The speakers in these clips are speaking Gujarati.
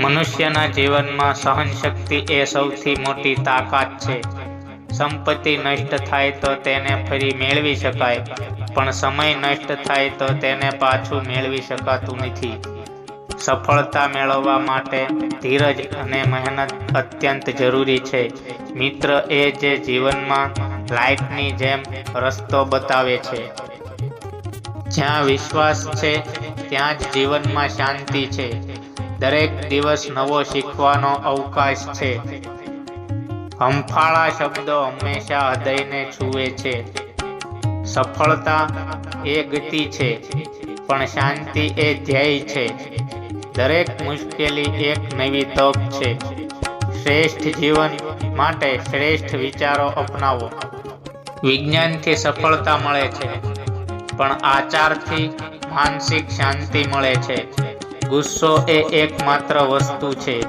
મનુષ્યના જીવનમાં સહનશક્તિ એ સૌથી મોટી તાકાત છે. સંપત્તિ નષ્ટ થાય તો તેને ફરી મેળવી શકાય, પણ સમય નષ્ટ થાય તો તેને પાછું મેળવી શકાતું નથી. સફળતા મેળવવા માટે ધીરજ અને મહેનત અત્યંત જરૂરી છે. મિત્ર એ જે જીવનમાં લાઇટની જેમ રસ્તો બતાવે છે. જ્યાં વિશ્વાસ છે, ત્યાં જ જીવનમાં શાંતિ છે. દરેક દિવસ નવો શીખવાનો અવકાશ છે. હંફાળા શબ્દો હંમેશા હૃદયને છૂવે છે. સફળતા એ ગતિ છે, પણ શાંતિ એ ધ્યેય છે. દરેક મુશ્કેલી એક નવી તક છે. શ્રેષ્ઠ જીવન માટે શ્રેષ્ઠ વિચારો અપનાવો. વિજ્ઞાનથી સફળતા મળે છે, પણ આચારથી માનસિક શાંતિ મળે છે. ગુસ્સો એ એકમાત્ર વસ્તુ છે,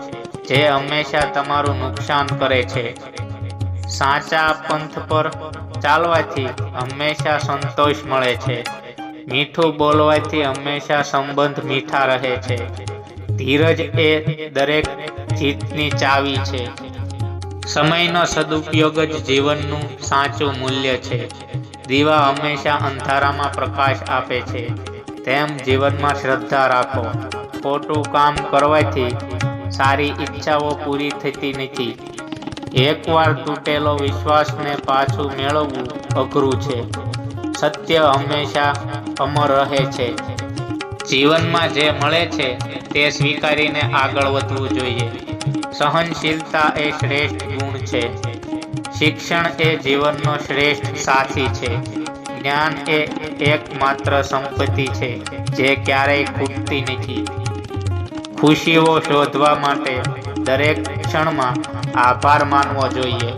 જે હંમેશા તમારું નુકસાન કરે છે. સાચા પંથ પર ચાલવાથી હંમેશા સંતોષ મળે છે. મીઠું બોલવાથી હંમેશા સંબંધ મીઠા રહે છે. ધીરજ એ દરેક જીતની ચાવી છે. સમયનો સદુપયોગ જ જીવનનું સાચું મૂલ્ય છે. દીવા હંમેશા અંધારામાં પ્રકાશ આપે છે. તેમ જીવનમાં શ્રદ્ધા રાખો. ખોટું કામ કરવાથી સારી ઈચ્છાઓ પૂરી થતી નથી. એકવાર તૂટેલો વિશ્વાસને પાછું મેળવવું અઘરું છે. સત્ય હંમેશા અમર રહે છે. જીવનમાં જે મળે છે તે સ્વીકારીને આગળ વધવું જોઈએ. સહનશીલતા એ શ્રેષ્ઠ ગુણ છે. શિક્ષણ એ જીવનનો શ્રેષ્ઠ સાથી છે. જ્ઞાન એ એકમાત્ર સંપત્તિ છે જે ક્યારેય ખૂટતી નથી. ખુશીઓ શોધવા માટે દરેક ક્ષણમાં આભાર માનવો જોઈએ.